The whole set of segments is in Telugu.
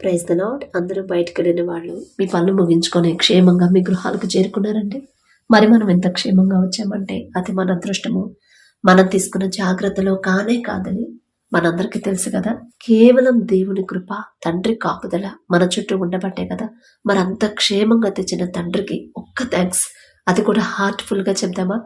ప్రైజ్ ద లాడ్ అందరూ బయటకు వెళ్ళిన వాళ్ళు మీ పనులు ముగించుకొని క్షేమంగా మీ గృహాలకు చేరుకున్నారండి. మరి మనం ఎంత క్షేమంగా వచ్చామంటే అది మన అదృష్టము. మనం తీసుకున్న జాగ్రత్తలో కానే కాదని మనందరికీ తెలుసు కదా. కేవలం దేవుని కృప తండ్రి కాపుదల మన చుట్టూ ఉండబట్టే కదా. మరి అంత క్షేమంగా తెచ్చిన తండ్రికి ఒక్క థ్యాంక్స్ అది కూడా హార్ట్ఫుల్గా చెప్దామా?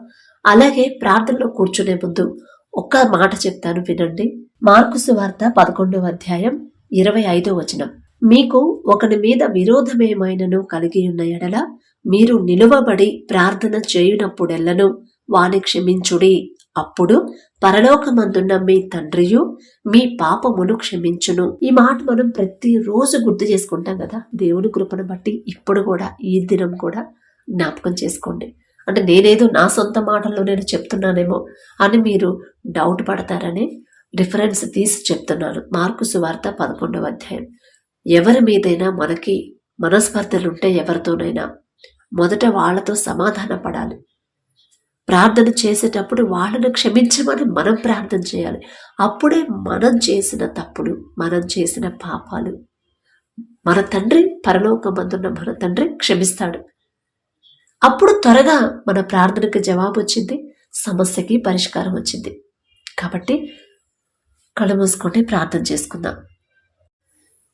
అలాగే ప్రార్థనలో కూర్చునే ముందు ఒక్క మాట చెప్తాను వినండి. మార్కుసు వార్త పదకొండవ అధ్యాయం ఇరవై ఐదో వచనం. మీకు ఒకని మీద విరోధమేమైనను కలిగి ఉన్న ఎడల మీరు నిలువబడి ప్రార్థన చేయునప్పుడెల్లను వాని క్షమించుడి. అప్పుడు పరలోకమందున్న మీ తండ్రియు మీ పాపమును క్షమించును. ఈ మాట మనం ప్రతిరోజు గుర్తు చేసుకుంటాం కదా. దేవుని కృపను బట్టి ఇప్పుడు కూడా ఈ దినం కూడా జ్ఞాపకం చేసుకోండి. అంటే నేనేదో నా సొంత మాటల్లో నేను చెప్తున్నానేమో అని మీరు డౌట్ పడతారని రిఫరెన్స్ తీసి చెప్తున్నాను మార్కు సువార్త పదకొండవ అధ్యాయం. ఎవరి మీదైనా మనకి మనస్పర్ధలుంటే ఎవరితోనైనా మొదట వాళ్ళతో సమాధాన పడాలి. ప్రార్థన చేసేటప్పుడు వాళ్ళను క్షమించమని మనం ప్రార్థన చేయాలి. అప్పుడే మనం చేసిన తప్పులు మనం చేసిన పాపాలు మన తండ్రి పరలోకమందున్న మన తండ్రి క్షమిస్తాడు. అప్పుడు త్వరగా మన ప్రార్థనకు జవాబు వచ్చింది సమస్యకి పరిష్కారం వచ్చింది. కాబట్టి కళ్ళు మూసుకొని ప్రార్థన చేసుకుందాం.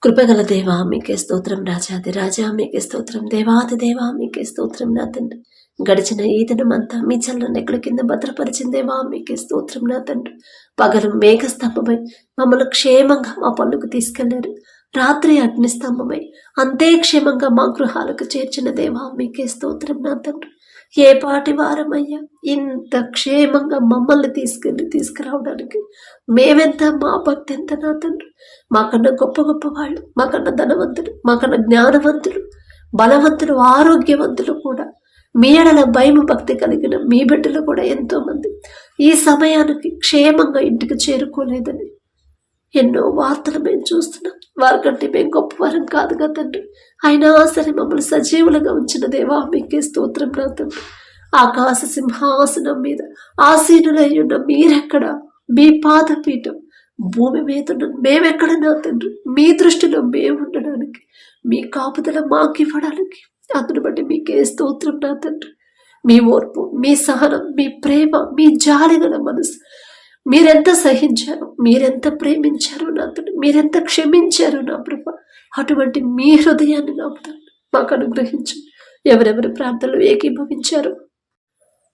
కృపగల దేవా మీకే స్తోత్రం రాజాది రాజా మీకే స్తోత్రం దేవాది దేవా మీకే స్తోత్రం నా తండ్రి గడిచిన ఈ దినమంతా మీ చల్లని ఎక్కడ కింద భద్రపరిచిన దేవా మీకే స్తోత్రం నా తండ్రి పగలు మేఘ స్తంభమై మమ్మల్ని క్షేమంగా మా పనులకు తీసుకెళ్ళారు. రాత్రి అగ్ని స్తంభమై అంతే క్షేమంగా మా గృహాలకు చేర్చిన దేవా మీకే స్తోత్రం నా తండ్రి ఏ పాటి వారమయ్యా? ఇంత క్షేమంగా మమ్మల్ని తీసుకెళ్ళి తీసుకురావడానికి మేమెంత మా భక్తి ఎంత నా తండ్రి? మాకన్నా గొప్ప గొప్ప వాళ్ళు మాకన్నా ధనవంతులు మాకన్నా జ్ఞానవంతులు బలవంతులు ఆరోగ్యవంతులు కూడా. మీ ఎడల భయం భక్తి కలిగిన మీ బిడ్డలు కూడా ఎంతోమంది. ఈ సమయానికి క్షేమంగా ఇంటికి చేరుకోలేదని ఎన్నో వార్తలు మేము చూస్తున్నాం. వారికంటే మేము గొప్పవారం కాదు కదా తండ్రి. అయినా సరే మమ్మల్ని సజీవులుగా ఉంచిన దేవా మీకే స్తోత్రం నా తండ్రి ఆకాశ సింహాసనం మీద ఆసీనులై ఉన్న మీరెక్కడ? మీ పాదపీఠం భూమి మీద మేమెక్కడ నా తండ్రి? మీ దృష్టిలో మేము ఉండడానికి మీ కాపుదల మాకు ఇవ్వడానికి అందును బట్టి మీకే స్తోత్రం నా తండ్రి మీ ఓర్పు మీ సహనం మీ ప్రేమ మీ జాలిగల మనసు మీరెంత సహించారు? మీరెంత ప్రేమించారు నా తండ్రి మీరెంత క్షమించారు నా ప్రభ? అటువంటి మీ హృదయాన్ని నా మాకు అనుగ్రహించు. ఎవరెవరు ప్రార్థనలు ఏకీభవించారు?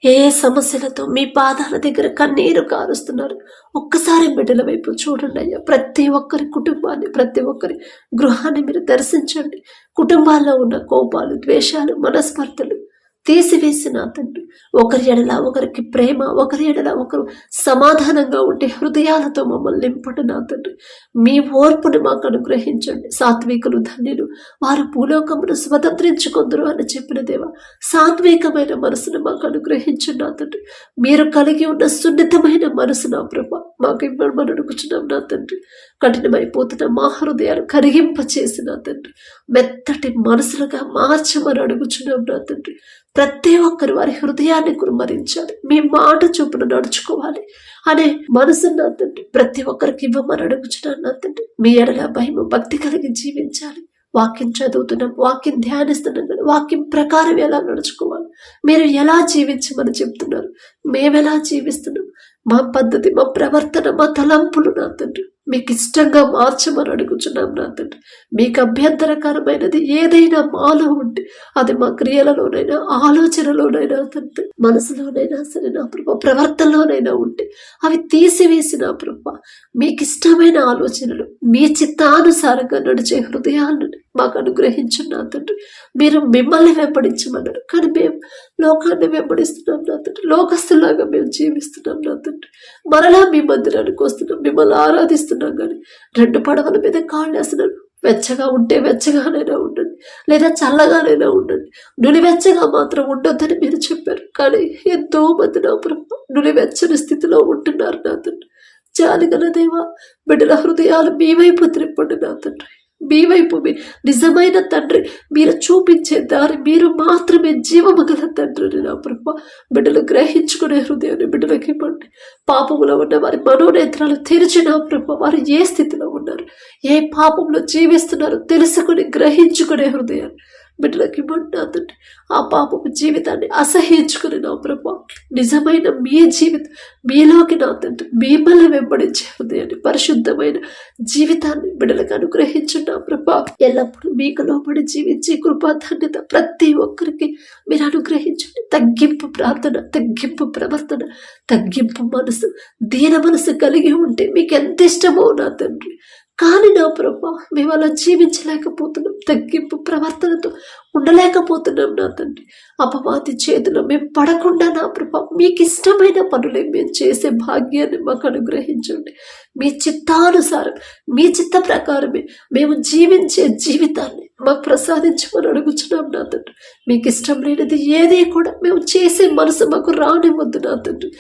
ఏ సమస్యలతో మీ పాదాల దగ్గర కన్నీరు కారుస్తున్నారు? ఒక్కసారి బిడ్డల వైపు చూడండి అయ్యా. ప్రతి ఒక్కరి కుటుంబాన్ని ప్రతి ఒక్కరి గృహాన్ని మీరు దర్శించండి. కుటుంబాల్లో ఉన్న కోపాలు ద్వేషాలు మనస్పర్ధలు తీసివేసిన తండ్రి. ఒకరి ఎడల ఒకరికి ప్రేమ ఒకరి ఎడల ఒకరు సమాధానంగా ఉండే హృదయాలతో మమ్మల్ని నింపడు నా తండ్రి. మీ ఓర్పుని మాకు అనుగ్రహించండి. సాత్వికులు ధన్యులు వారు భూలోకమును స్వతంత్రించుకుందరు అని చెప్పిన దేవ సాత్వికమైన మనసును మాకు అనుగ్రహించండి నా తండ్రి. మీరు కలిగి ఉన్న సున్నితమైన మనసు నా ప్రభ. మాకు ఇవ్వమని అడుగుచున్నాం నా తండ్రి. కఠినమైపోతున్న మా హృదయాలు కరిగింప చేసిన తండ్రి. మెత్తటి మనసులుగా మార్చమని అడుగుచున్నాం నా తండ్రి. ప్రతి ఒక్కరు వారి హృదయాన్ని కురుమరించాలి మీ మాట చొప్పున నడుచుకోవాలి. అనే మనసు నా తండ్రి. ప్రతి ఒక్కరికి ఇవ్వమని అడుగుచున్నాను నా తండ్రి. మీ ఎడల భయం భక్తి కలిగి జీవించాలి. వాక్యం చదువుతున్నాం. వాక్యం ధ్యానిస్తున్నాం కదా. వాక్యం ప్రకారం ఎలా నడుచుకోవాలి? మీరు ఎలా జీవించమని చెప్తున్నారు? మేము ఎలా జీవిస్తున్నాం? మా పద్ధతి మా ప్రవర్తన మా తలంపులు నా తండ్రి. మీకు ఇష్టంగా మార్చమని అడుగుచున్నాం నా తండ్రి. మీకు అభ్యంతరకరమైనది ఏదైనా మాలో ఉంటే అది మా క్రియలలోనైనా ఆలోచనలోనైనా తండ్రి. మనసులోనైనా సరే నా ప్రభ ప్రవర్తనలోనైనా ఉంటే అవి తీసివేసి నా ప్రభ. మీకు ఇష్టమైన ఆలోచనలు మీ చిత్తానుసారంగా నడిచే హృదయాలను మాకు అనుగ్రహించున్నా తండ్రి. మీరు మిమ్మల్ని వెంబడించమన్నారు కానీ మేము లోకాన్ని వెంబడిస్తున్నాం నా తండ్రి. లోకస్తులాగా మేము జీవిస్తున్నాం నా తండ్రి. మరలా మీ మందిరానికి వస్తున్నాం మిమ్మల్ని ఆరాధిస్తున్నాం కానీ రెండు పడవల మీద కాళ్ళు వేస్తున్నాను వెచ్చగా ఉంటే వెచ్చగానైనా ఉండండి లేదా చల్లగానైనా ఉండండి. నులివెచ్చగా మాత్రం ఉండొద్దని మీరు చెప్పారు. కానీ ఎంతో మంది నా ప్రభు నులివెచ్చని స్థితిలో ఉంటున్నారు నా తండ్రి. జాలిగల దేవా బిడ్డల హృదయాలు మీ వైపు త్రిప్పండి నా తండ్రి. మీ వైపు మీ నిజమైన తండ్రి మీరు చూపించే దారి మీరు మాత్రమే జీవము గల తండ్రిని నా ప్రభ. బిడ్డలు గ్రహించుకునే హృదయాన్ని బిడ్డలకి ఇవ్వండి. పాపములో ఉన్న వారి మనోనేత్రాలు తెరిచిన ప్రభ. వారు ఏ స్థితిలో ఉన్నారు? ఏ పాపంలో జీవిస్తున్నారో తెలుసుకుని గ్రహించుకునే హృదయాన్ని బిడ్డలకి ఇవ్వండి నా తండ్రి ఆ పాపపు జీవితాన్ని అసహించుకుని నా ప్రభ నిజమైన మీ జీవితం మీలోకి నా తండ్రి మిమ్మల్ని వెంబడించే ఉదయాన్ని పరిశుద్ధమైన జీవితాన్ని బిడ్డలకు అనుగ్రహించున్నా ప్రభా. ఎల్లప్పుడూ మీకు లోబడి జీవించే కృపాధాన్యత ప్రతి ఒక్కరికి మీరు అనుగ్రహించండి. తగ్గింపు ప్రార్థన తగ్గింపు ప్రవర్తన తగ్గింపు మనసు దీన మనసు కలిగి ఉంటే మీకు ఎంత ఇష్టమో నా తండ్రి. కానీ నా ప్రభా మేము అలా జీవించలేకపోతున్నాం. తగ్గింపు ప్రవర్తనతో ఉండలేకపోతున్నాం నా తండ్రి. అపవాది చేతిలో మేము పడకుండా నా ప్రభా మీకు ఇష్టమైన పనులే మేము చేసే భాగ్యాన్ని మాకు అనుగ్రహించండి. మీ చిత్తానుసారం మీ చిత్త ప్రకారమే మేము జీవించే జీవితాన్ని మాకు ప్రసాదించమని అడుగుచున్నాం నా తండ్రి. మీకు ఇష్టం లేనిది ఏది కూడా మేము చేసే మనసు మాకు రానివ్వద్దు నా తండ్రి.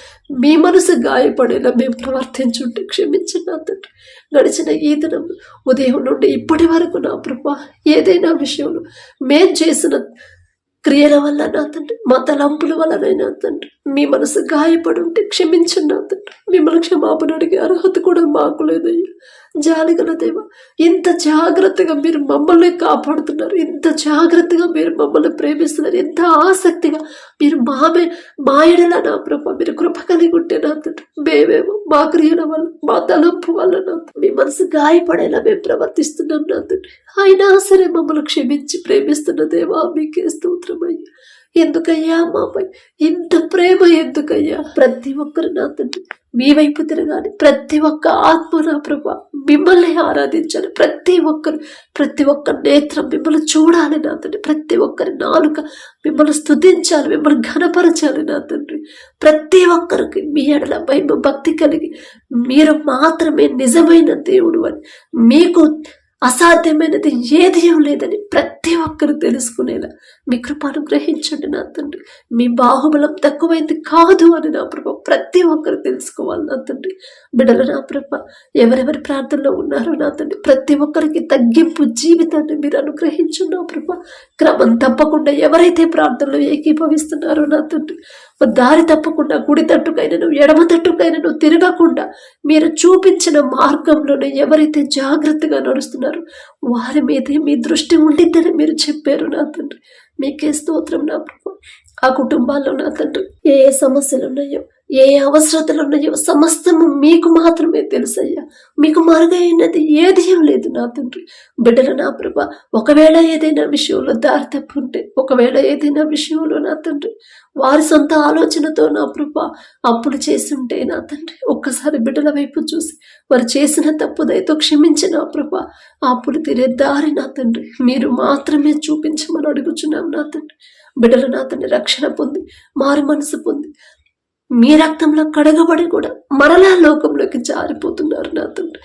మీ మనసు గాయపడేలా మేము ప్రవర్తించుంటే క్షమించండి నా తండ్రి. గడిచిన ఈ దినం ఉదయం నుండి ఇప్పటి వరకు నా ప్రభా ఏదైనా విషయంలో మేం చేసిన క్రియల వల్ల నా తండ్రి మా తలంపుల వల్లనైనా తండ్రి మీ మనసు గాయపడి ఉంటే క్షమించండి నా తండ్రి. మిమ్మల్ని క్షమాపణ అడిగే అర్హత కూడా మాకు లేదయ్యా. జాలిగల దేవ ఇంత జాగ్రత్తగా మీరు మమ్మల్ని కాపాడుతున్నారు ఇంత జాగ్రత్తగా మీరు మమ్మల్ని ప్రేమిస్తున్నారు ఎంత ఆసక్తిగా మీరు మామే మా నా ప్రభ మీరు కృప కలిగి ఉంటే నా తండ్రి. మేమేమో మా క్రియల వల్ల మా తలంపు వల్ల నా మీ మనసు గాయపడేలా మేము ప్రవర్తిస్తున్నాం నా తండ్రి. అయినా సరే మమ్మల్ని క్షమించి ప్రేమిస్తున్న దేవా మీకే స్తోత్రమయ్యా. ఎందుకయ్యా మాపై ఇంత ప్రేమ ఎందుకయ్యా? ప్రతి ఒక్కరు నా తండ్రి. మీ వైపు తిరగాలి. ప్రతి ఒక్క ఆత్మ నా ప్రభా. మిమ్మల్ని ఆరాధించాలి. ప్రతి ఒక్కరు ప్రతి ఒక్క నేత్రం మిమ్మల్ని చూడాలి నా తండ్రి. ప్రతి ఒక్కరి నాలుక మిమ్మల్ని స్తుతించాలి. మిమ్మల్ని ఘనపరచాలి నా తండ్రి. ప్రతి ఒక్కరికి మీ ఎడల భయం భక్తి కలిగి మీరు మాత్రమే నిజమైన దేవుడు అని. మీకు అసాధ్యమైనది ఏది లేదని ప్రతి ఒక్కరు తెలుసుకునేలా మీ కృపను గ్రహించండి నా తండ్రి. మీ బాహుబలం తక్కువైంది కాదు అని నా ప్రభ ప్రతి ఒక్కరు తెలుసుకోవాలి నా తండ్రి. బిడ్డలు నా ప్రభ ఎవరెవరి ప్రార్థనలో ఉన్నారో నా తండ్రి ప్రతి ఒక్కరికి తగ్గింపు జీవితాన్ని మీరు అనుగ్రహించు నా ప్రభ. క్రమం తప్పకుండా ఎవరైతే ప్రార్థనలో ఏకీభవిస్తున్నారో నా తండ్రి దారి తప్పకుండా కుడి తట్టుకైనను ఎడమ తట్టుకైనను తిరగకుండా మీరు చూపించిన మార్గంలోనే ఎవరైతే జాగ్రత్తగా నడుస్తున్నారో వారి మీదే మీ దృష్టి ఉండిద్దని మీరు చెప్పారు నా తండ్రి. మీకే స్తోత్రం నా ప్రభు ఆ కుటుంబాల్లో నా తండ్రి ఏ ఏ సమస్యలు ఉన్నాయో ఏ ఏ అవసరతలు ఉన్నాయో సమస్తము మీకు మాత్రమే తెలుసయ్యా. మీకు మరుగైనది ఏది లేదు నా తండ్రి. బిడ్డల నా ప్రభ ఒకవేళ ఏదైనా విషయంలో దారి తప్పుంటే ఒకవేళ ఏదైనా విషయంలో నా తండ్రి వారి సొంత ఆలోచనతో నా ప్రభ అప్పులు చేస్తుంటే నా తండ్రి ఒక్కసారి బిడ్డల వైపు చూసి వారు చేసిన తప్పుదైతో క్షమించిన నా ప్రభ ఆ అప్పులు తీరే దారి నా తండ్రి. మీరు మాత్రమే చూపించమని అడుగుచున్నాం నా తండ్రి. బిడ్డలు నాతని రక్షణ పొంది మారు మనసు పొంది మీ రక్తంలో కడగబడి కూడా మరలా లోకంలోకి జారిపోతున్నారు నా తండ్రి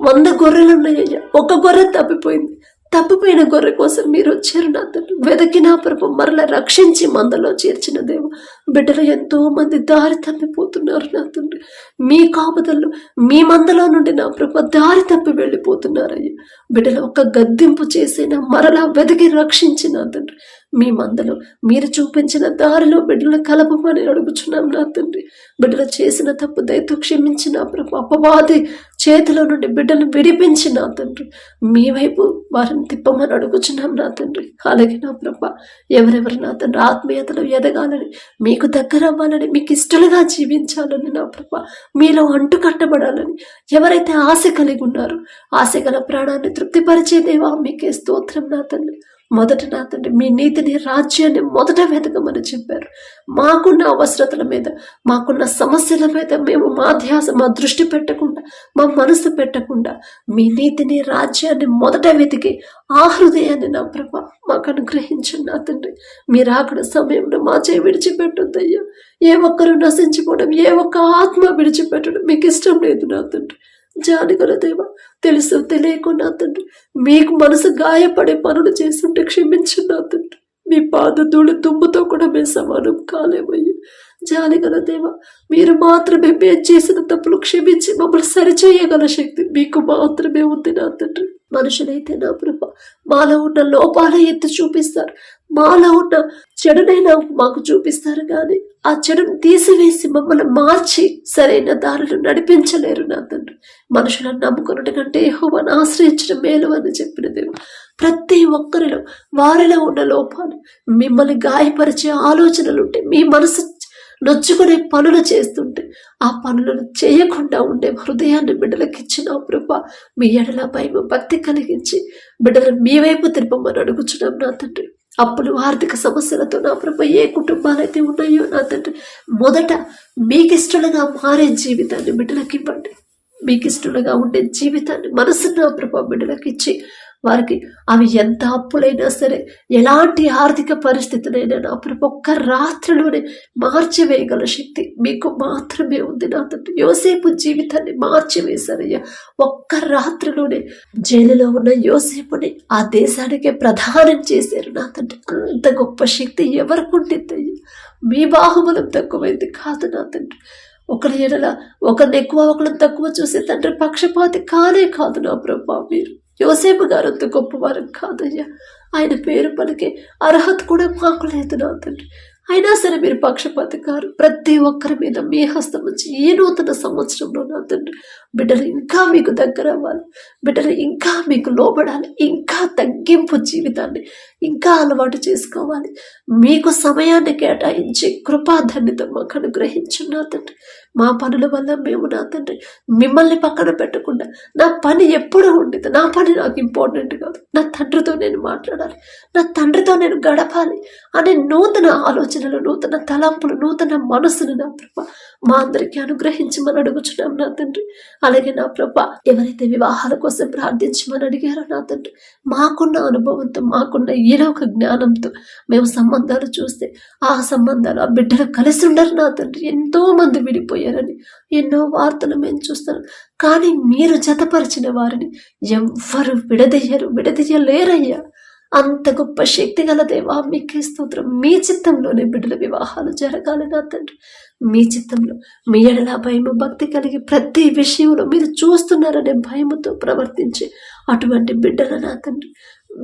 వంద గొర్రెలు ఉన్నాయ్యా ఒక గొర్రె తప్పిపోయింది. తప్పిపోయిన గొర్రె కోసం మీరు వచ్చారు నా తండ్రి వెదకిన ప్రభు మరలా రక్షించి మందలో చేర్చిన దేవ బిడ్డలు ఎంతో మంది దారి తప్పిపోతున్నారు నా తండ్రి మీ కాపుదల్లో మీ మందలో నుండి నా ప్రభు దారి తప్పి వెళ్ళిపోతున్నారయ్యా. బిడ్డలు ఒక గద్దింపు చేసిన మరలా వెతికి రక్షించి నా తండ్రి మీ మందలో. మీరు చూపించిన దారిలో బిడ్డలు కలపమని అడుగుచున్నాం నా తండ్రి. బిడ్డలు చేసిన తప్పు దయతో క్షమించిన ప్రభు. అపవాది చేతిలో నుండి బిడ్డను విడిపించి నా తండ్రి. మీ వైపు వారిని తిప్పమని అడుగుచున్నాం నా తండ్రి. అలాగే నా ప్రభ ఎవరెవరు నా తండ్రి ఆత్మీయతలో ఎదగాలని మీకు దగ్గర అవ్వాలని మీకు ఇష్టలుగా జీవించాలని నా ప్రభ మీలో అంటు కట్టబడాలని ఎవరైతే ఆశ కలిగి ఉన్నారో ఆశ గల ప్రాణాన్ని తృప్తిపరిచే దేవా మీకే స్తోత్రం నా తండ్రి. మొదట నా తండ్రి మీ నీతిని రాజ్యాన్ని మొదట వెతకమని చెప్పారు. మాకున్న అవసరతల మీద మాకున్న సమస్యల మీద మేము మా ధ్యాస మా దృష్టి పెట్టకుండా మా మనసు పెట్టకుండా మీ నీతిని రాజ్యాన్ని మొదట వెతికి ఆ హృదయాన్ని నా ప్రభ మాకు అనుగ్రహించండి నా తండ్రి మీరు అక్కడ సమయంలో మా చేయి విడిచిపెట్టొద్దయ్యా. ఏ ఒక్కరు నశించిపోవడం ఏ ఒక్క ఆత్మ విడిచిపెట్టడం మీకు ఇష్టం లేదు నా తండ్రి జానగల దేవ తెలుసు తెలియకుండా తండ్రి. మీకు మనసు గాయపడే పనులు చేస్తుంటే క్షమించున్నా తండ్రి. మీ పాద ధూళి దుమ్ముతో కూడా మేము సమానం కాలేమయ్యా. జాలిగల దేవ మీరు మాత్రమే మేము చేసిన తప్పులు క్షమించి మమ్మల్ని సరిచేయగల శక్తి మీకు మాత్రమే ఉంది నా తండ్రి. మనుషులైతే నా ప్రభ మాలో ఉన్న లోపాల ఎత్తి చూపిస్తారు. మాలో ఉన్న చెడునైనా మాకు చూపిస్తారు కానీ ఆ చెడును తీసివేసి మమ్మల్ని మార్చి సరైన దారిలో నడిపించలేరు నా తండ్రి. మనుషులను నమ్ముకున్నట్టు కంటే యహోవాను ఆశ్రయించడం మేలు అని చెప్పిన దేవు ప్రతి ఒక్కరిలో వారిలో ఉన్న లోపాలు మిమ్మల్ని గాయపరిచే ఆలోచనలు ఉంటే మీ మనసు నొచ్చుకునే పనులు చేస్తుంటే ఆ పనులను చేయకుండా ఉండే హృదయాన్ని బిడ్డలకు ఇచ్చిన కృప మీ ఎడల భయం భక్తి కలిగించి బిడ్డలను మీ వైపు తిరపమని అడుగుచున్నాం నా తండ్రి. అప్పులు ఆర్థిక సమస్యలతో నా ప్రభ ఏ కుటుంబాలైతే ఉన్నాయో నా తండ్రి మొదట మీకు ఇష్టలుగా మారే జీవితాన్ని బిడ్డలకు ఇవ్వండి. మీకు ఇష్టలుగా ఉండే జీవితాన్ని మనసు నా ప్రభ బిడ్డలకు ఇచ్చి వారికి అవి ఎంత అప్పులైనా సరే ఎలాంటి ఆర్థిక పరిస్థితులైనా నా ప్రభు ఒక్క రాత్రిలోనే మార్చివేయగల శక్తి మీకు మాత్రమే ఉంది నా తండ్రి. యోసేపు జీవితాన్ని మార్చివేశారయ్యా. ఒక్క రాత్రిలోనే జైలులో ఉన్న యోసేపుని ఆ దేశానికే ప్రధానం చేశారు నా తండ్రి. అంత గొప్ప శక్తి ఎవరికి ఉంటుందయ్యా మీ బాహుబలం తక్కువైంది కాదు నా తండ్రి. ఒకరి ఎడల ఒకరిని ఎక్కువ ఒకరిని తక్కువ చూసే తండ్రి పక్షపాతి కానే కాదు నా ప్రభా మీరు. యోసేపు గారు అంత గొప్పవారు కాదయ్యా. ఆయన పేరు పలికే అర్హత కూడా మాకు లేదు నా తండ్రి. అయినా సరే మీరు పక్షపాతి కారు ప్రతి ఒక్కరి మీద మీ హస్తం నుంచి ఏ నూతన సంవత్సరంలో నా తండ్రి బిడ్డలు ఇంకా మీకు దగ్గర అవ్వాలి. బిడ్డలు ఇంకా మీకు లోబడాలి. ఇంకా తగ్గింపు జీవితాన్ని ఇంకా అలవాటు చేసుకోవాలి. మీకు సమయాన్ని కేటాయించి కృపాధన్యత మాకు అనుగ్రహించున్నా తండ్రి. మా పనుల వల్ల మేము నా తండ్రి. మిమ్మల్ని పక్కన పెట్టకుండా నా పని ఎప్పుడు ఉండేది. నా పని నాకు ఇంపార్టెంట్ కాదు. నా తండ్రితో నేను మాట్లాడాలి. నా తండ్రితో నేను గడపాలి. అనే నూతన ఆలోచనలు నూతన తలంపులు నూతన మనసును నా ప్రభ. మా అందరికీ అనుగ్రహించమని అడుగుచున్నాం నా తండ్రి. అలాగే నా ప్రభ ఎవరైతే వివాహాల కోసం ప్రార్థించమని అడిగారో నా తండ్రి మాకున్న అనుభవంతో మాకున్న ఈలోక జ్ఞానంతో మేము సంబంధాలు చూస్తే ఆ సంబంధాలు ఆ బిడ్డలు కలిసి ఉండరు నా తండ్రి. ఎంతో మంది విడిపోయారని ఎన్నో వార్తలు మేము చూస్తాను కానీ మీరు జతపరిచిన వారిని ఎవ్వరు విడదీయరు విడదీయలేరయ్యా. అంత గొప్ప శక్తి గల దేవా మీకే స్తోత్రం. మీ చిత్తంలోనే బిడ్డల వివాహాలు జరగాలి నా తండ్రి. మీ చిత్తంలో మీ ఎడల భయము భక్తి కలిగి ప్రతి విషయంలో మీరు చూస్తున్నారనే భయముతో ప్రవర్తించి అటువంటి బిడ్డల నా తండ్రి.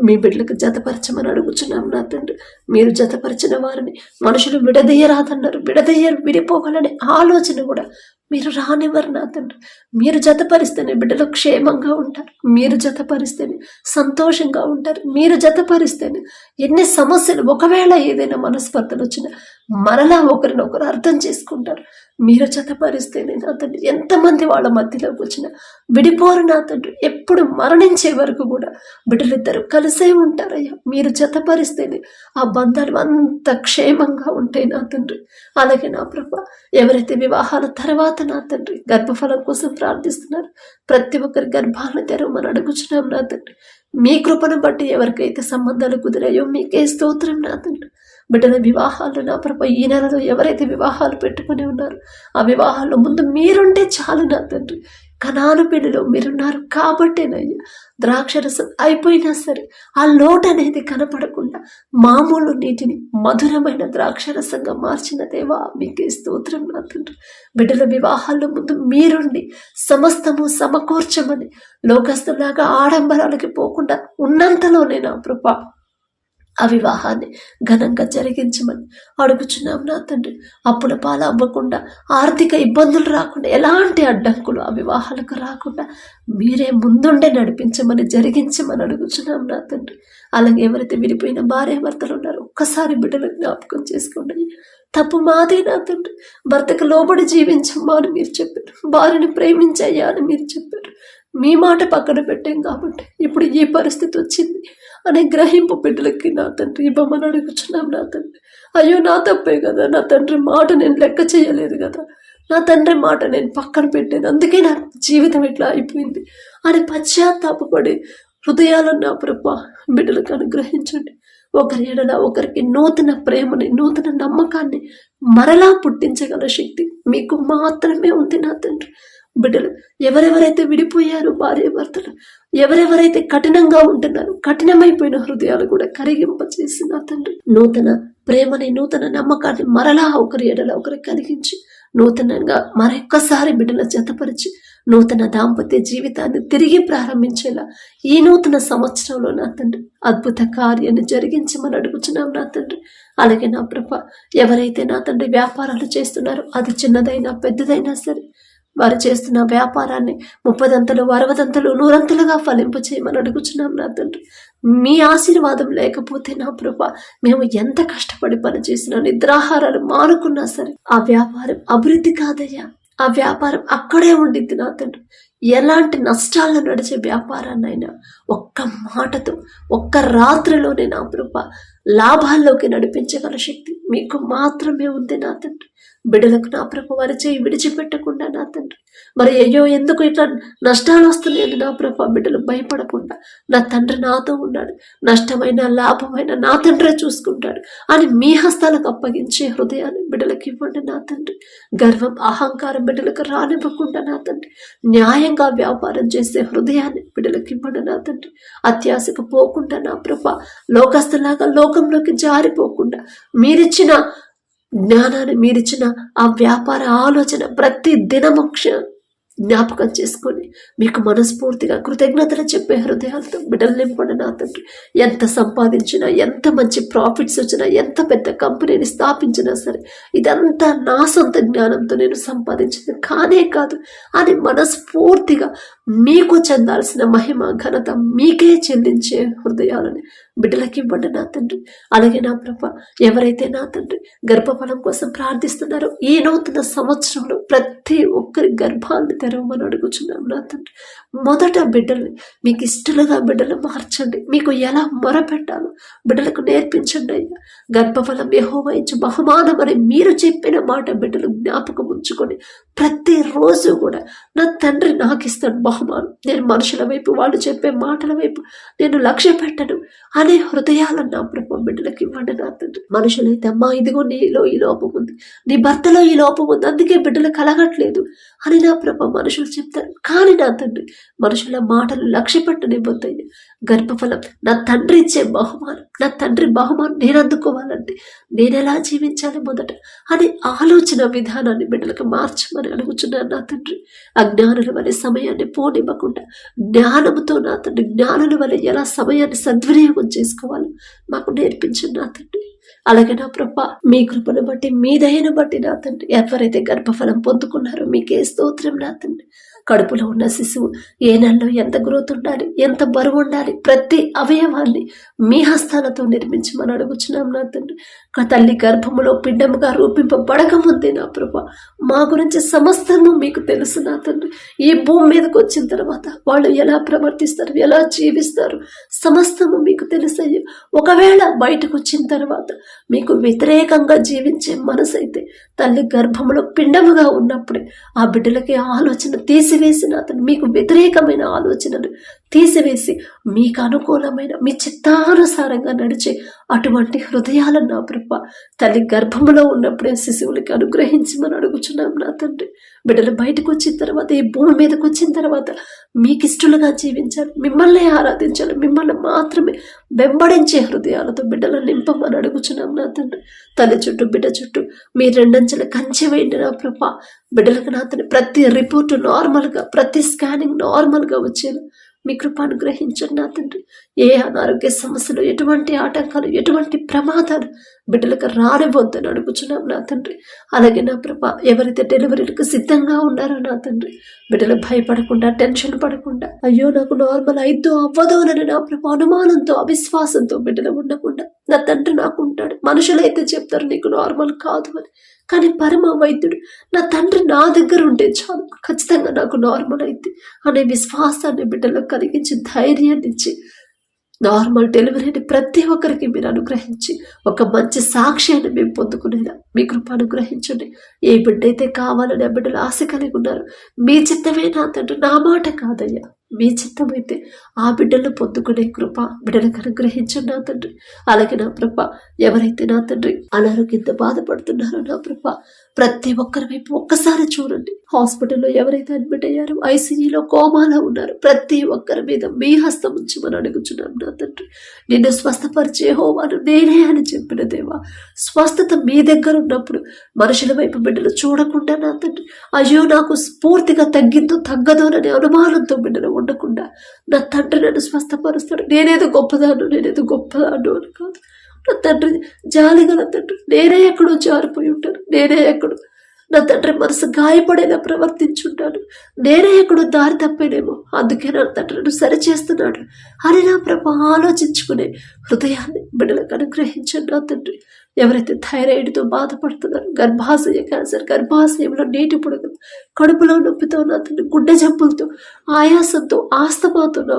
మీ బిడ్డలకు జతపరచమని అడుగుచున్నాం నా తండ్రి. మీరు జతపరిచిన వారిని మనుషులు విడదీయరాదన్నారు. విడదీయరు విడిపోవాలనే ఆలోచన కూడా మీరు రానివ్వరు నా తండ్రి. మీరు జతపరిస్తేనే బిడ్డలు క్షేమంగా ఉంటారు. మీరు జతపరిస్తేనే సంతోషంగా ఉంటారు. మీరు జతపరిస్తేనే ఎన్ని సమస్యలు ఒకవేళ ఏదైనా మనస్పర్ధలు వచ్చినా మరలా ఒకరినొకరు అర్థం చేసుకుంటారు. మీరు జతపరిస్తేనే నా తండ్రి ఎంతమంది వాళ్ళ మధ్యలోకి వచ్చినా విడిపోరు నా తండ్రి. ఎప్పుడు మరణించే వరకు కూడా బిడ్డలిద్దరు కలిసే ఉంటారయ్యా. మీరు జతపరిస్తేనే ఆ బంధాలు అంత క్షేమంగా ఉంటాయి నా తండ్రి. అలాగే నా ప్రభ ఎవరైతే వివాహాల తర్వాత నా తండ్రి గర్భఫలం కోసం ప్రార్థిస్తున్నారు ప్రతి ఒక్కరి గర్భాలను తెరవమని అడుగుచున్నాం నా తండ్రి. మీ కృపను బట్టి ఎవరికైతే సంబంధాలు కుదిరాయో మీకే స్తోత్రం నా తండ్రి. బిడ్డల వివాహాలు నా ప్రభ ఈ నెలలో ఎవరైతే వివాహాలు పెట్టుకుని ఉన్నారో ఆ వివాహాల్లో ముందు మీరుంటే చాలు నా తండ్రి. కనాను పెళ్ళిలో మీరున్నారు కాబట్టేనయ్యా. ద్రాక్షరసం అయిపోయినా సరే ఆ లోటు అనేది కనపడకుండా మామూలు నీటిని మధురమైన ద్రాక్షరసంగా మార్చిన దేవా మీకే స్తోత్రం నా తండ్రి. బిడ్డల వివాహాల్లో ముందు మీరుండి సమస్తము సమకూర్చమని లోకస్తులాగా ఆడంబరాలకి పోకుండా ఉన్నంతలోనే నా ప్రభా ఆ వివాహాన్ని ఘనంగా జరిగించమని అడుగుచున్నాం నా తండ్రి. అప్పుల పాలు అవ్వకుండా ఆర్థిక ఇబ్బందులు రాకుండా ఎలాంటి అడ్డంకులు ఆ వివాహాలకు రాకుండా మీరే ముందుండే నడిపించమని జరిగించమని అడుగుచున్నాం నా తండ్రి. అలాగే ఎవరైతే విడిపోయిన భార్య భర్తలు ఉన్నారో ఒక్కసారి బిడ్డలు జ్ఞాపకం చేసుకోండి. తప్పు మాదే నా తండ్రి. భర్తకు లోబడి జీవించమ్మా అని మీరు చెప్పారు. భార్యని ప్రేమించయ్యా అని మీరు చెప్పారు. మీ మాట పక్కన పెట్టాం కాబట్టి ఇప్పుడు ఈ పరిస్థితి వచ్చింది. అనే గ్రహింపు బిడ్డలకి నా తండ్రి ఇవ్వమని అడుగుచున్నాం నా తండ్రి. అయ్యో నా తప్పే కదా. నా తండ్రి మాట నేను లెక్క చేయలేదు కదా. నా తండ్రి మాట నేను పక్కన పెట్టాను అందుకే నా జీవితం ఇట్లా అయిపోయింది. అని పశ్చాత్తాపడి హృదయాలను నా ప్రభ బిడ్డలకు అనుగ్రహించండి. ఒకరి ఎడల ఒకరికి నూతన ప్రేమని నూతన నమ్మకాన్ని మరలా పుట్టించగల శక్తి మీకు మాత్రమే ఉంది నా తండ్రి. బిడ్డలు ఎవరెవరైతే విడిపోయారు భార్య భర్తలు ఎవరెవరైతే కఠినంగా ఉంటున్నారో కఠినమైపోయిన హృదయాలు కూడా కరిగింపచేసి నా తండ్రి. నూతన ప్రేమని నూతన నమ్మకాన్ని మరలా ఒకరి ఎడల ఒకరికి కలిగించి నూతనంగా మరొక్కసారి బిడ్డల జతపరిచి నూతన దాంపత్య జీవితాన్ని తిరిగి ప్రారంభించేలా ఈ నూతన సంవత్సరంలో నా తండ్రి అద్భుత కార్యాన్ని జరిగించమని అడుగుచున్నాం నా తండ్రి. అలాగే నా ప్రభ ఎవరైతే నా తండ్రి వ్యాపారాలు చేస్తున్నారో అది చిన్నదైనా పెద్దదైనా సరే వారు చేస్తున్న వ్యాపారాన్ని ముప్పదంతలు అరవదంతలు నూరంతలుగా ఫలింపు చేయమని అడుగుచున్నాం నా తండ్రి. మీ ఆశీర్వాదం లేకపోతే నా ప్రభ మేము ఎంత కష్టపడి పనిచేసినా నిద్రాహారాలు మానుకున్నా సరే ఆ వ్యాపారం అభివృద్ధి కాదయ్యా. ఆ వ్యాపారం అక్కడే ఉండిద్ది నా తండ్రి. ఎలాంటి నష్టాలను నడిచే వ్యాపారాన్నైనా ఒక్క మాటతో ఒక్క రాత్రిలోనే నా ప్రభ లాభాల్లోకి నడిపించగల శక్తి మీకు మాత్రమే ఉంది నా తండ్రి. బిడ్డలకు నా ప్రభు వారి చేయి విడిచిపెట్టకుండా నా తండ్రి. మరి అయ్యో ఎందుకు ఇట్లా నష్టాలు వస్తున్నాయని నా ప్రభు బిడ్డలు భయపడకుండా నా తండ్రి నాతో ఉన్నాడు. నష్టమైన లాభమైన నా తండ్రే చూసుకుంటాడు. అని మీ హస్తాలకు అప్పగించే హృదయాన్ని బిడ్డలకు ఇవ్వండి నా తండ్రి. గర్వం అహంకారం బిడ్డలకు రానివ్వకుండా నా తండ్రి. న్యాయంగా వ్యాపారం చేసే హృదయాన్ని బిడ్డలకు ఇవ్వండి నా తండ్రి. అత్యాశకు పోకుండా నా ప్రభ లోకస్తులాగా లోకంలోకి జారిపోకుండా మీరిచ్చిన జ్ఞానాన్ని మీరిచ్చిన ఆ వ్యాపార ఆలోచన ప్రతి దినముక్ష జ్ఞాపకం చేసుకొని మీకు మనస్ఫూర్తిగా కృతజ్ఞతలు చెప్పే హృదయాలతో బిడ్డలు నింపండి నా తండ్రి. ఎంత సంపాదించినా ఎంత మంచి ప్రాఫిట్స్ వచ్చినా ఎంత పెద్ద కంపెనీని స్థాపించినా సరే ఇదంతా నా సొంత జ్ఞానంతో నేను సంపాదించింది. కానే కాదు అని మనస్ఫూర్తిగా మీకు చెందాల్సిన మహిమ ఘనత మీకే చెల్లించే హృదయాలని బిడ్డలకి ఇవ్వండి నా తండ్రి. అలాగే నా ప్రభ ఎవరైతే నా తండ్రి గర్భఫలం కోసం ప్రార్థిస్తున్నారో ఈ నూతన సంవత్సరంలో ప్రతి ఒక్కరి గర్భాన్ని తెరవమని అడుగుచున్నాం నా తండ్రి. మొదట బిడ్డలు మీకు ఇష్టలుగా బిడ్డలు మార్చండి. మీకు ఎలా మొరపెట్టాలో బిడ్డలకు నేర్పించండి అయ్యా. గర్భఫలం యహోవా బహుమానం అని మీరు చెప్పిన మాట బిడ్డలు జ్ఞాపకం ఉంచుకొని ప్రతిరోజు కూడా నా తండ్రి నాకు ఇస్తాడు బహుమానం. నేను మనుషుల వైపు వాళ్ళు చెప్పే మాటల వైపు నేను లక్ష్య పెట్టను. అనే హృదయాలను నా ప్రభు బిడ్డలకు ఇవ్వండి నా తండ్రి. మనుషులైతే అమ్మా ఇదిగో నీలో ఈ లోపం ఉంది. నీ భర్తలో ఈ లోపం ఉంది. అందుకే బిడ్డలు కలగట్లేదు అని నా ప్రభ మనుషులు చెప్తారు. కానీ నా తండ్రి మనుషుల మాటలు లక్ష్య పెట్టనివ్వద్దయ్య గర్భఫలం. నా తండ్రి ఇచ్చే బహుమానం నా తండ్రి బహుమానం నేను అందుకోవాలంటే నేను ఎలా జీవించాలి మొదట అని ఆలోచన విధానాన్ని బిడ్డలకు మార్చమని అడుగుచున్నాను నా తండ్రి. అజ్ఞానుల వలె సమయాన్ని పోనివ్వకుండా జ్ఞానముతో నా తండ్రి జ్ఞానుల వలె ఎలా సమయాన్ని సద్వినియోగం చేసుకోవాలో మాకు నేర్పించండి నా తండ్రి. అలాగే నా ప్రభ మీ కృపను బట్టి మీ దయను బట్టి నా తండ్రి ఎవరైతే గర్భఫలం పొందుకున్నారో మీకే స్తోత్రం నా తండ్రి. కడుపులో ఉన్న శిశువు ఏ నెలలో ఎంత గ్రోత్ ఉండాలి ఎంత బరువు ఉండాలి ప్రతి అవయవాన్ని మీ హస్తాలతో నిర్మించమని అడుగుచున్నాం నా తండ్రి. తల్లి గర్భములో పిండముగా రూపింపబడకముందే నా ప్రభ మా గురించి సమస్తము మీకు తెలుసు నా తండ్రి. ఈ భూమి మీదకి వచ్చిన తర్వాత వాళ్ళు ఎలా ప్రవర్తిస్తారు ఎలా జీవిస్తారు సమస్తము మీకు తెలుసయ్యో. ఒకవేళ బయటకు వచ్చిన తర్వాత మీకు వ్యతిరేకంగా జీవించే మనసు అయితే తల్లి గర్భములో పిండముగా ఉన్నప్పుడే ఆ బిడ్డలకి ఆలోచన తీసివేసిన అతను మీకు వ్యతిరేకమైన ఆలోచనలు తీసివేసి మీకు అనుకూలమైన మీ చిత్తానుసారంగా నడిచే అటువంటి హృదయాలను నా ప్రభ తల్లి గర్భంలో ఉన్నప్పుడే శిశువులకి అనుగ్రహించమని అడుగుచున్నాం నా తండ్రి. బిడ్డలు బయటకు వచ్చిన తర్వాత ఈ భూమి మీదకి వచ్చిన తర్వాత మీకు ఇష్టలుగా జీవించాలి మిమ్మల్ని ఆరాధించాలి మిమ్మల్ని మాత్రమే వెంబడించే హృదయాలతో బిడ్డలు నింపమని అడుగుచున్నాం నా తండ్రి. తల్లి చుట్టూ బిడ్డ చుట్టూ మీ రెండంచెల కంచె వేయండి నా ప్రభ. బిడ్డలకు నా తండ్రి ప్రతి రిపోర్టు నార్మల్గా ప్రతి స్కానింగ్ నార్మల్గా వచ్చేలా మీ కృప అనుగ్రహించండి నా తండ్రి. ఏ అనారోగ్య సమస్యలు ఎటువంటి ఆటంకాలు ఎటువంటి ప్రమాదాలు బిడ్డలకు రానివ్వద్దని అడుగుచున్నాం నా తండ్రి. అలాగే నా ప్రభ ఎవరైతే డెలివరీలకు సిద్ధంగా ఉన్నారో నా తండ్రి బిడ్డలు భయపడకుండా టెన్షన్ పడకుండా అయ్యో నాకు నార్మల్ అయిద్దో అవ్వదో అని నా ప్రభ అనుమానంతో అవిశ్వాసంతో బిడ్డలు ఉండకుండా నా తండ్రి నాకు ఉంటాడు మనుషులైతే చెప్తారు నీకు నార్మల్ కాదు అని. కానీ పరమ వైద్యుడు నా తండ్రి నా దగ్గర ఉంటే చాలు ఖచ్చితంగా నాకు నార్మల్ అయితే అనే విశ్వాసాన్ని బిడ్డలో కలిగించి ధైర్యాన్ని ఇచ్చి నార్మల్ డెలివరీని ప్రతి ఒక్కరికి మీరు అనుగ్రహించి ఒక మంచి సాక్ష్యాన్ని మేము పొందుకునేలా మీ కృప అనుగ్రహించండి. ఏ బిడ్డ అయితే కావాలని ఆ బిడ్డలు ఆశ కలిగి ఉన్నారు మీ చిత్తమే నా తండ్రి నా మాట కాదయ్యా. మీ చిత్తమైతే ఆ బిడ్డలు పొందుకునే కృప బిడ్డలకు అనుగ్రహించండి నా తండ్రి. అలాగే నా ప్రభ ఎవరైతే నా తండ్రి అనారోగ్యంతో బాధపడుతున్నారో నా ప్రభ ప్రతి ఒక్కరి వైపు ఒక్కసారి చూడండి. హాస్పిటల్లో ఎవరైతే అడ్మిట్ అయ్యారో ఐసీయూలో కోమాలో ఉన్నారు. ప్రతి ఒక్కరి మీద మీ హస్తం ఉంచమని అడుగుచున్నాం నా తండ్రి. నిన్ను స్వస్థపరిచే హోమాను నేనే అని చెప్పిన దేవా స్వస్థత మీ దగ్గర ఉన్నప్పుడు మనుషుల వైపు బిడ్డలు చూడకుండా నా తండ్రి. అయ్యో నాకు స్ఫూర్తిగా తగ్గిందో తగ్గదోననే అనుమానంతో బిడ్డలు ఉండకుండా నా తండ్రి నన్ను స్వస్థపరుస్తాడు. నేనేదో గొప్పదాను నేనేదో గొప్పదాను అని కాదు. నా తండ్రి జాలిగల తండ్రి. నేనే ఎక్కడో జారిపోయి ఉంటాను. నేనే ఎక్కడో నా తండ్రి మనసు గాయపడేలా ప్రవర్తించుంటాను. నేనే ఎక్కడో దారి తప్పేనేమో. అందుకే నా తండ్రిను సరిచేస్తున్నాడు. సరి చేస్తున్నాడు అని నా ప్రభ ఆలోచించుకునే హృదయాన్ని బిడ్డలకు అనుగ్రహించండి నా తండ్రి. ఎవరైతే థైరాయిడ్తో బాధపడుతున్నారో గర్భాశయ క్యాన్సర్ గర్భాశయంలో నీటి పొడగలు కడుపులో నొప్పితో నా తండ్రి గుండె జబ్బులతో ఆయాసంతో ఆస్తమాతో నా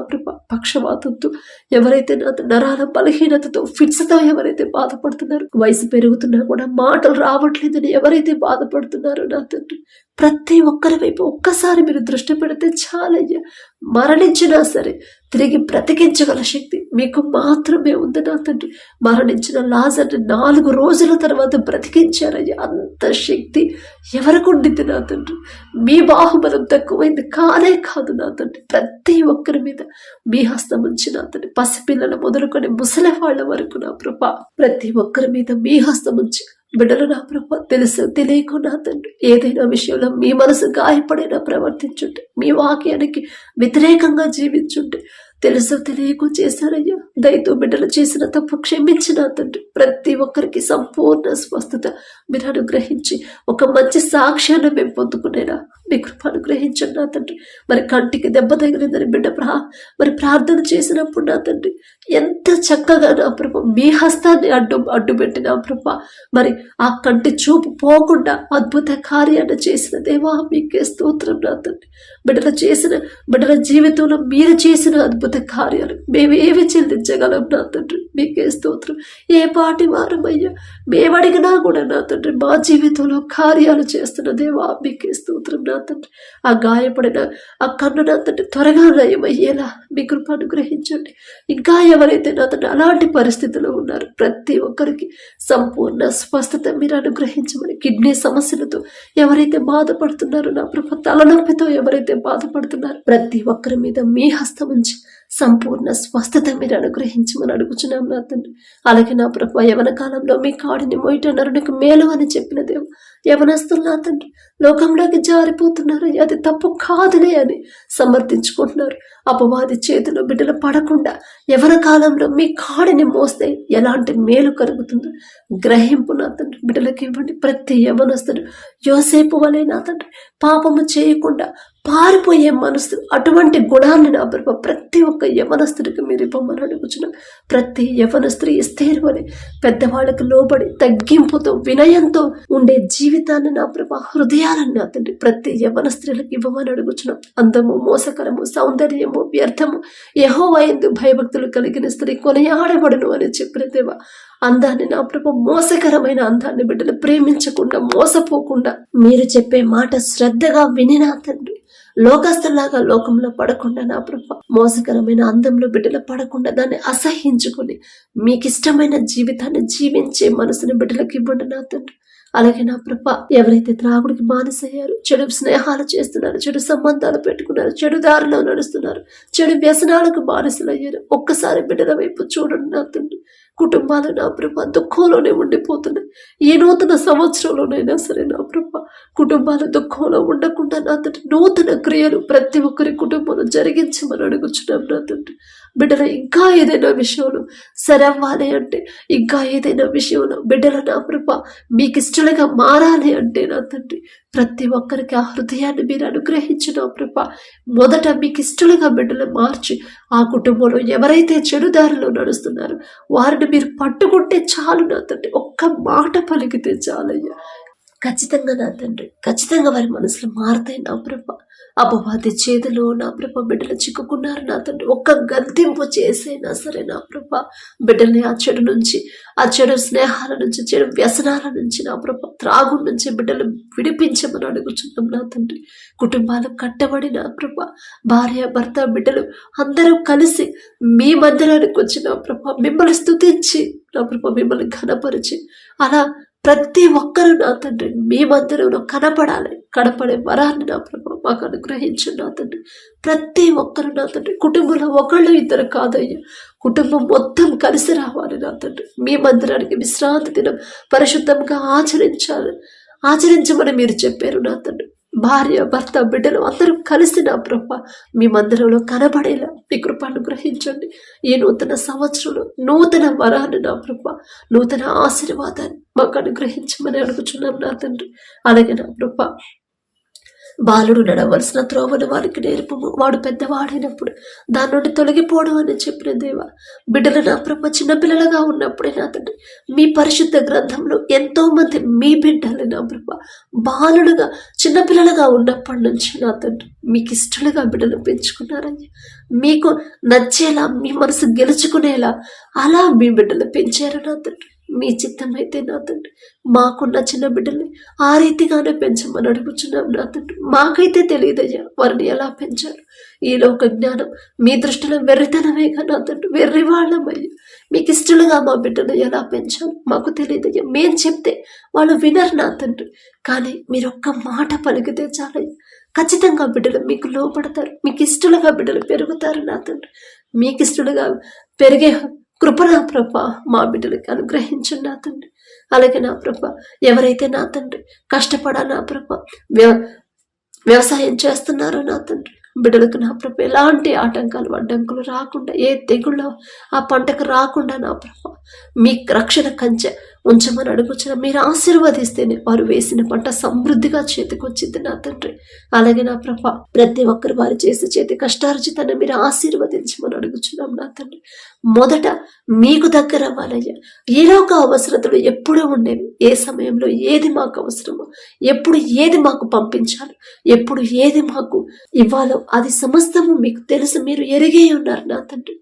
పక్షవాతంతో ఎవరైతే నా నరాల బలహీనతతో ఫిట్స్తో ఎవరైతే బాధపడుతున్నారో వయసు పెరుగుతున్నా కూడా మాటలు రావట్లేదని ఎవరైతే బాధపడుతున్నారో నా తండ్రి ప్రతి ఒక్కరి వైపు ఒక్కసారి మీరు దృష్టి పెడితే చాలయ్యా. మరణించినా సరే తిరిగి బ్రతికించగల శక్తి మీకు మాత్రమే ఉంది నా తండ్రి. మరణించిన లాజర్ని నాలుగు రోజుల తర్వాత బ్రతికించారయ్యా. అంత శక్తి ఎవరికి ఉండింది నా తండ్రి? మీ బాహుబలం తక్కువైంది కానే కాదు నా తండ్రి. ప్రతి ఒక్కరి మీద మీ హస్తం ఉంచి నా తండ్రి. పసిపిల్లలు మొదలుకొని ముసలి వాళ్ళ వరకు నా ప్రభా. ప్రతి ఒక్కరి మీద మీ హస్తం ఉంచి బిడ్డలు నా ప్రభ తెలుసు తెలియకు నా తండ్రి ఏదైనా విషయంలో మీ మనసు గాయపడైనా ప్రవర్తించుంటే మీ వాక్యానికి వ్యతిరేకంగా జీవించుంటే తెలుసు తెలియకు చేశారయ్యా. దయతో బిడ్డలు చేసిన తప్పు క్షమించిన తండ్రి. ప్రతి ఒక్కరికి సంపూర్ణ స్వస్థత. మీరు అనుగ్రహించి ఒక మంచి సాక్ష్యాన్ని మేము పొందుకునేలా. మీ కృప అనుగ్రహించండి నా తండ్రి. మరి కంటికి దెబ్బ తగిలిందని బిడ్డ ప్రా మరి ప్రార్థన చేసినప్పుడు నా తండ్రి. ఎంత చక్కగా నా ప్రభ మీ హస్తాన్ని అడ్డు అడ్డు పెట్టిన ప్రభ. మరి ఆ కంటి చూపు పోకుండా అద్భుత కార్యాన్ని చేసిన దేవా మీకే స్తోత్రం నా తండ్రి. బిడ్డలు చేసిన బిడ్డల జీవితంలో మీరు చేసిన అద్భుత కార్యాలు. మేము ఏమి చెల్లించగలం నా తండ్రి? మీకే స్తోత్రం. ఏ పాటి వారమయ్యా? మేము అడిగినా కూడా నా తండ్రి మా జీవితంలో కార్యాలు చేస్తున్న దేవా మీకే స్తోత్రం నా తండ్రి. ఆ గాయపడిన ఆ కన్ను నా తండ్రి త్వరగా నయమయ్యేలా మీ కృప అనుగ్రహించండి. ఇంకా ఎవరైతే నా తండ్రి అలాంటి పరిస్థితుల్లో ఉన్నారు ప్రతి ఒక్కరికి సంపూర్ణ స్వస్థత మీరు అనుగ్రహించమని కిడ్నీ సమస్యలతో ఎవరైతే బాధపడుతున్నారో నా ప్రభ తలనొప్పితో ఎవరైతే బాధపడుతున్నారో ప్రతి ఒక్కరి మీద మీ హస్తం ఉంచి సంపూర్ణ స్వస్థత మీరు అనుగ్రహించమని అడుగుచున్నాం నా తండ్రి. అలాగే నా ప్రభు యవన కాలంలో మీ కాడిని మొయిట నరునికి మేలు అని చెప్పిన దేవు యవనస్తులు నా తండ్రి. లోకంలోకి జారిపోతున్నారు. అది తప్పు కాదులే అని సమర్థించుకుంటున్నారు. అపవాది చేతిలో బిడ్డలు పడకుండా యవన కాలంలో మీ కాడిని మోస్తే ఎలాంటి మేలు కలుగుతుందో గ్రహింపు నా తండ్రి. బిడ్డలకి ఇవ్వండి. ప్రతి యవనస్తుడు యోసేపు వలె నా తండ్రి. పాపము చేయకుండా పారిపోయే మనసు అటువంటి గుణాన్ని నా ప్రభ ప్రతి ఒక్క యవనస్తుడికి మీరు ఇవ్వమని అడుగుచున్నాం. ప్రతి యవనస్తుడు ఇస్తే అని పెద్దవాళ్ళకు లోబడి తగ్గింపుతో వినయంతో ఉండే జీవితాన్ని నా ప్రభా హృదయాలను నా తండ్రి ప్రతి యవన స్త్రీలకు ఇవ్వమని అడుగుచున్న. అందము మోసకరము సౌందర్యము వ్యర్థము యహోవైందు భయభక్తులు కలిగిన స్త్రీ కొనయాడబడును అని చెప్పిన దేవా అందాన్ని నా ప్రభు మోసకరమైన అందాన్ని బిడ్డలు ప్రేమించకుండా మోసపోకుండా మీరు చెప్పే మాట శ్రద్ధగా విని నా తండ్రి లోకస్తులాగా లోకంలో పడకుండా నా ప్రభ మోసకరమైన అందంలో బిడ్డలు పడకుండా దాన్ని అసహించుకుని మీకు ఇష్టమైన జీవితాన్ని జీవించే మనసుని బిడ్డలకు ఇవ్వండి నా తండ్రి. అలాగే నా ప్రభ ఎవరైతే త్రాగుడికి మానసయ్యారు చెడు స్నేహాలు చేస్తున్నారు చెడు సంబంధాలు పెట్టుకున్నారు చెడు దారిలో నడుస్తున్నారు చెడు వ్యసనాలకు మానసులయ్యారు ఒక్కసారి బిడ్డల వైపు చూడండి నా తండ్రి. కుటుంబాలు నా ప్రభ దుఃఖంలోనే ఉండిపోతున్నాయి. ఈ నూతన సంవత్సరంలోనైనా సరే నా ప్రభ కుటుంబాలు దుఃఖంలో ఉండకుండా నా తండ్రి నూతన క్రియలు ప్రతి ఒక్కరి కుటుంబంలో జరిగించమని అడుగుచున్నాం నా తండ్రి బిడ్డల ఇంకా ఏదైనా విషయంలో సరవ్వాలి అంటే ఇంకా ఏదైనా విషయంలో బిడ్డల నా కృప మీకు ఇష్టలుగా మారాలి అంటే నా తండ్రి ప్రతి ఒక్కరికి ఆ హృదయాన్ని మీరు అనుగ్రహించిన కృప మొదట మీకు ఇష్టలుగా బిడ్డలు మార్చి ఆ కుటుంబంలో ఎవరైతే చెడు దారిలో నడుస్తున్నారో వారిని మీరు పట్టుకుంటే చాలు నా తండ్రి ఒక్క మాట పలికితే చాలయ్యా. ఖచ్చితంగా నా తండ్రి ఖచ్చితంగా వారి మనసులో మారుతాయి నా ప్రభ. అపవాది చేతిలో నా ప్రభ బిడ్డలు చిక్కుకున్నారు నా తండ్రి. ఒక్క గంతింపు చేసైనా సరే నా ప్రభ బిడ్డల్ని ఆ చెడు నుంచి ఆ చెడు స్నేహాల నుంచి చెడు వ్యసనాల నుంచి నా ప్రభ త్రాగు నుంచి బిడ్డలు విడిపించమని అడుగుతున్నాం నా తండ్రి. కుటుంబాలు కట్టబడి నా ప్రభ భార్య భర్త బిడ్డలు అందరూ కలిసి మీ మధ్యలోనికి వచ్చి నా ప్రభ మిమ్మల్ని స్థుతించి నా ప్రభ మిమ్మల్ని ఘనపరిచి అలా ప్రతి ఒక్కరు నా తండ్రి మీ కనపడాలి కనపడే వరాన్ని నా ప్రభు మాకు అనుగ్రహించు నా తండ్రి. ప్రతి ఒక్కరు నా తండ్రి కుటుంబంలో ఒకళ్ళు ఇద్దరు కాదయ్యా. కుటుంబం మొత్తం కలిసి రావాలి నా తండ్రి. మీ మందిరానికి విశ్రాంతి దినం పరిశుద్ధంగా ఆచరించాలి. ఆచరించమని మీరు చెప్పారు నా తండ్రి. భార్య భర్త బిడ్డలు అందరూ కలిసి నా ప్రభ మీ మందిరంలో కనబడేలా మీ కృప అనుగ్రహించండి. ఈ నూతన సంవత్సరంలో నూతన వరాన్ని నా ప్రభ నూతన ఆశీర్వాదాన్ని మాకు అనుగ్రహించమని అడుగుచున్నాం నా తండ్రి. అలాగే నా ప్రభ బాలుడు నడవలసిన త్రోవను వారికి నేర్పము. వాడు పెద్దవాడైనప్పుడు దాని నుండి తొలగిపోవడం అని చెప్పిన దేవ బిడ్డలు నా ప్రభ చిన్నపిల్లలుగా ఉన్నప్పుడే నా తండ్రి మీ పరిశుద్ధ గ్రంథంలో ఎంతో మంది మీ బిడ్డలు నా ప్రభ బాలుడుగా చిన్నపిల్లలుగా ఉన్నప్పటి నుంచి నా తండ్రి మీకు ఇష్టలుగా బిడ్డలు పెంచుకున్నారని మీకు నచ్చేలా మీ మనసు గెలుచుకునేలా అలా మీ బిడ్డలు పెంచారు నా తండ్రి. మీ చిత్తమైతే నా తండ్రి. మాకున్న చిన్న బిడ్డల్ని ఆ రీతిగానే పెంచమని అడుగుచున్నాం నా తండ్రి. మాకైతే తెలియదయ్యా వారిని ఎలా పెంచారు. ఈ లోక జ్ఞానం మీ దృష్టిలో వెర్రితనమేగా నా తండ్రి. వెర్రి వాళ్ళమయ్యా. మీకు ఇష్టలుగా మా బిడ్డను ఎలా పెంచాలి మాకు తెలియదయ్యా. మేం చెప్తే వాళ్ళు వినరు నా తండ్రి. కానీ మీరు ఒక్క మాట పలికితే చాలయ్యా. ఖచ్చితంగా బిడ్డలు మీకు లోపడతారు మీకు ఇష్టలుగా బిడ్డలు పెరుగుతారు నా తండ్రి. మీకు ఇష్టలుగా పెరిగే కృపనా ప్రభ మా బిడ్డలకి అనుగ్రహించండి నా తండ్రి. అలాగే నా ప్రభ ఎవరైతే నా తండ్రి కష్టపడా నా ప్రభ వ్య వ్యవసాయం చేస్తున్నారో నా తండ్రి బిడ్డలకు నా ప్రభ ఎలాంటి ఆటంకాలు అడ్డంకులు రాకుండా ఏ తెగుళ్ళ ఆ పంటకు రాకుండా నా ప్రభ మీ రక్షణ కంచె ఉంచమని అడుగుచ్చిన మీరు ఆశీర్వదిస్తేనే వారు వేసిన పంట సమృద్ధిగా చేతికొచ్చింది నా తండ్రి. అలాగే నా ప్రభ ప్రతి ఒక్కరు వారు చేసే చేతి కష్టార్జితాన్ని మీరు ఆశీర్వదించమని అడుగుచున్నాం నా తండ్రి. మొదట మీకు దగ్గర అవ్వాలయ్యా ఒక అవసరతలు ఎప్పుడూ ఉండేవి ఏ సమయంలో ఏది మాకు అవసరమో ఎప్పుడు ఏది మాకు పంపించాలి ఎప్పుడు ఏది మాకు ఇవ్వాలో అది సమస్తము మీకు తెలుసు. మీరు ఎరిగే ఉన్నారు నా తండ్రి.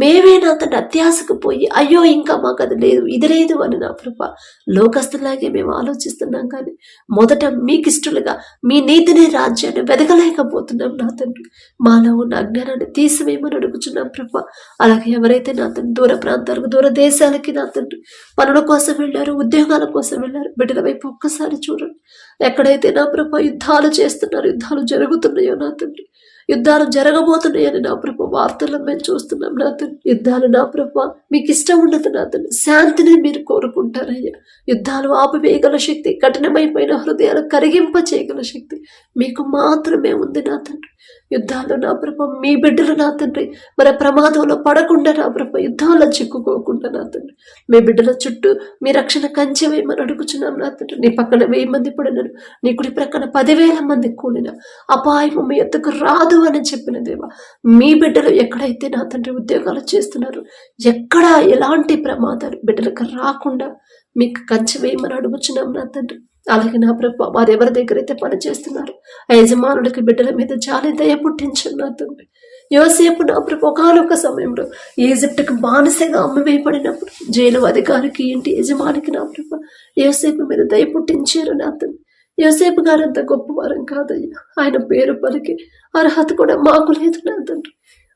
మేమే నా తండ్రి అత్యాశకు పోయి అయ్యో ఇంకా మాకు అది లేదు ఇది లేదు అని నా ప్రభ లోకస్తులాగే మేము ఆలోచిస్తున్నాం కానీ మొదట మీకు ఇష్టలుగా మీ నీతిని రాజ్యాన్ని వెదగలేకపోతున్నాం నా తండ్రి. మాలో ఉన్న అజ్ఞానాన్ని తీసివేయమని అడుగుతున్నాం ప్రభ. అలాగే ఎవరైతే నా తండ్రి దూర ప్రాంతాలకు దూర దేశాలకి నా తండ్రి పనుల కోసం వెళ్ళారు ఉద్యోగాల కోసం వెళ్ళారు బిడ్డల వైపు ఒక్కసారి చూడండి. ఎక్కడైతే నా ప్రభ యుద్ధాలు చేస్తున్నారు యుద్ధాలు జరుగుతున్నాయో నా తండ్రి యుద్ధాలు జరగబోతున్నాయని నా ప్రభ వార్తల్లో మేము చూస్తున్నాం నా తండ్రి యుద్ధాలు నా ప్రభ మీకు ఇష్టం ఉండదు నా తండ్రి శాంతిని మీరు కోరుకుంటారయ్యా. యుద్ధాలు ఆపివేయగల శక్తి కఠినమైపోయిన హృదయాలు కరిగింప చేయగల శక్తి మీకు మాత్రమే ఉంది నా తండ్రి యుద్ధాలు నా ప్రభ మీ బిడ్డలు నా తండ్రి. మన ప్రమాదంలో పడకుండా నా ప్రభ యుద్ధాల్లో చిక్కుకోకుండా నా తండ్రి. మీ బిడ్డల చుట్టూ మీ రక్షణ కంచె వేయమని అడుగుచున్నాం నా తండ్రి. నీ పక్కన వెయ్యి మంది పడినారు. నీ కుడి ప్రక్కన పదివేల మంది కూలిన. అపాయము మీ ఎత్తుకు రాదు అని చెప్పిన దేవా మీ బిడ్డలు ఎక్కడైతే నా తండ్రి ఉద్యోగాలు చేస్తున్నారు ఎక్కడ ఎలాంటి ప్రమాదాలు బిడ్డలకు రాకుండా మీకు కంచె వేయమని అడుగుచున్నాం నా తండ్రి. అలాగే నా ప్రభు వారు ఎవరి దగ్గర అయితే పని చేస్తున్నారు ఆ యజమానుడికి బిడ్డల మీద చాలా దయ పుట్టించున్నారు నా తండ్రి. యోసేపు నా ప్రభు ఒకనొక సమయంలో ఈజిప్ట్కి బానిసగా అమ్మవేయబడినప్పుడు జైలు అధికారికి ఇంటి యజమానికి నా ప్రభు యోసేపు మీద దయ పుట్టించారు నా తండ్రి. యోసేపు గారు అంత గొప్పవారం కాదయ్యా. ఆయన పేరు పలికి అర్హత కూడా మాకు లేదు నా తండ్రి.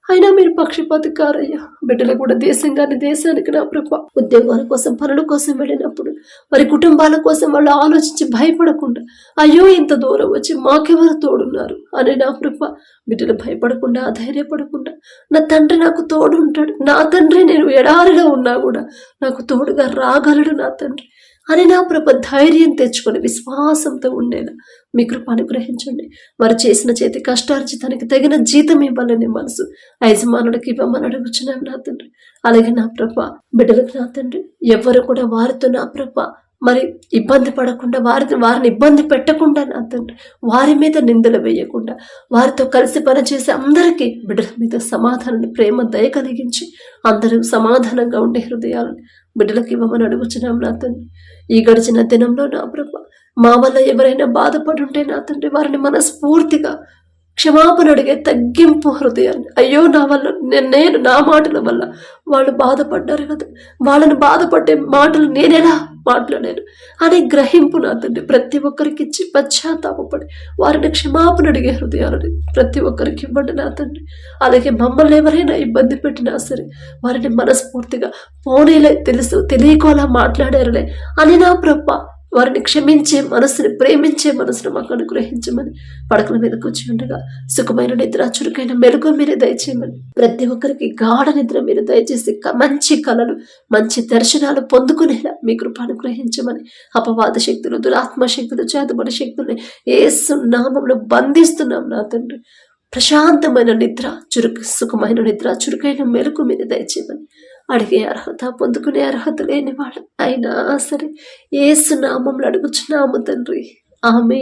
అయినా మీరు పక్షపాతి కారయ్యా బిడ్డలు కూడా దేశంగానే దేశానికి నా ప్రభ. ఉద్యోగాల కోసం పనుల కోసం వెళ్ళినప్పుడు వారి కుటుంబాల కోసం వాళ్ళు ఆలోచించి భయపడకుండా అయ్యో ఇంత దూరం వచ్చి మాకెవరు తోడున్నారు అని నా ప్రభ. బిడ్డలు భయపడకుండా ధైర్యపడకుండా నా తండ్రి నాకు తోడు ఉంటాడు నా తండ్రి నేను ఎడారిలో ఉన్నా కూడా నాకు తోడుగా రాగలడు నా తండ్రి. అని నా ప్రభ ధైర్యం తెచ్చుకొని విశ్వాసంతో ఉండేలా మీ కృప అనుగ్రహించండి. వారు చేసిన చేతి కష్టార్జితానికి తగిన జీతం ఇవ్వాలని మనసు యజమానుడికి ఇవ్వమని అడుగుచున్నాం నా తండ్రి. అలాగే నా ప్రభ బిడ్డలకు నా తండ్రి. ఎవ్వరు కూడా వారితో నా ప్రభ మరి ఇబ్బంది పడకుండా వారి వారిని ఇబ్బంది పెట్టకుండా నా తండ్రి. వారి మీద నిందలు వేయకుండా వారితో కలిసి పనిచేసే అందరికీ బిడ్డల మీద సమాధానాన్ని ప్రేమ దయ కలిగించి అందరూ సమాధానంగా ఉండే హృదయాలను బిడ్డలకు ఇవ్వమని అడుగుచున్నాం నా తండ్రి. ఈ గడిచిన దినంలో నా ప్రభ మా వల్ల ఎవరైనా బాధపడుంటే నా తండ్రి వారిని మనస్ఫూర్తిగా క్షమాపణ అడిగే తగ్గింపు హృదయాన్ని. అయ్యో నా వల్ల నేను నేను నా మాటల వల్ల వాళ్ళు బాధపడ్డారు కదా. వాళ్ళని బాధపడే మాటలు నేనెలా మాట్లాడాను? అనే గ్రహింపు నా తండ్రి ప్రతి ఒక్కరికి ఇచ్చి పశ్చాత్తాపడి వారిని క్షమాపణ అడిగే హృదయాలని ప్రతి ఒక్కరికి ఇవ్వండి నా తండ్రి. అలాగే మమ్మల్ని ఎవరైనా ఇబ్బంది పెట్టినా సరే వారిని మనస్ఫూర్తిగా పోనీలే తెలుసు తెలియకోలా మాట్లాడారులే అని నా ప్రభ వారిని క్షమించే మనసుని ప్రేమించే మనసును మాకు అనుగ్రహించమని పడకల మీద కూర్చుండగా సుఖమైన నిద్ర చురుకైన మెరుగు మీరు దయచేయమని ప్రతి ఒక్కరికి గాఢ నిద్ర మీరు దయచేసి మంచి కళలు మంచి దర్శనాలు పొందుకునేలా మీ కృప అనుగ్రహించమని అపవాద శక్తులు దురాత్మ శక్తులు చేతబడి శక్తుల్ని ఏసు నామంలో బంధిస్తున్నాం నా తండ్రి. ప్రశాంతమైన నిద్ర చురుకు సుఖమైన నిద్ర చురుకైన మెరుగు మీరు దయచేయమని అడిగే అర్హత పొందుకునే అర్హత లేని వాళ్ళు. అయినా సరే ఏసు నామంలో అడుగుచున్నాము తండ్రి. ఆమె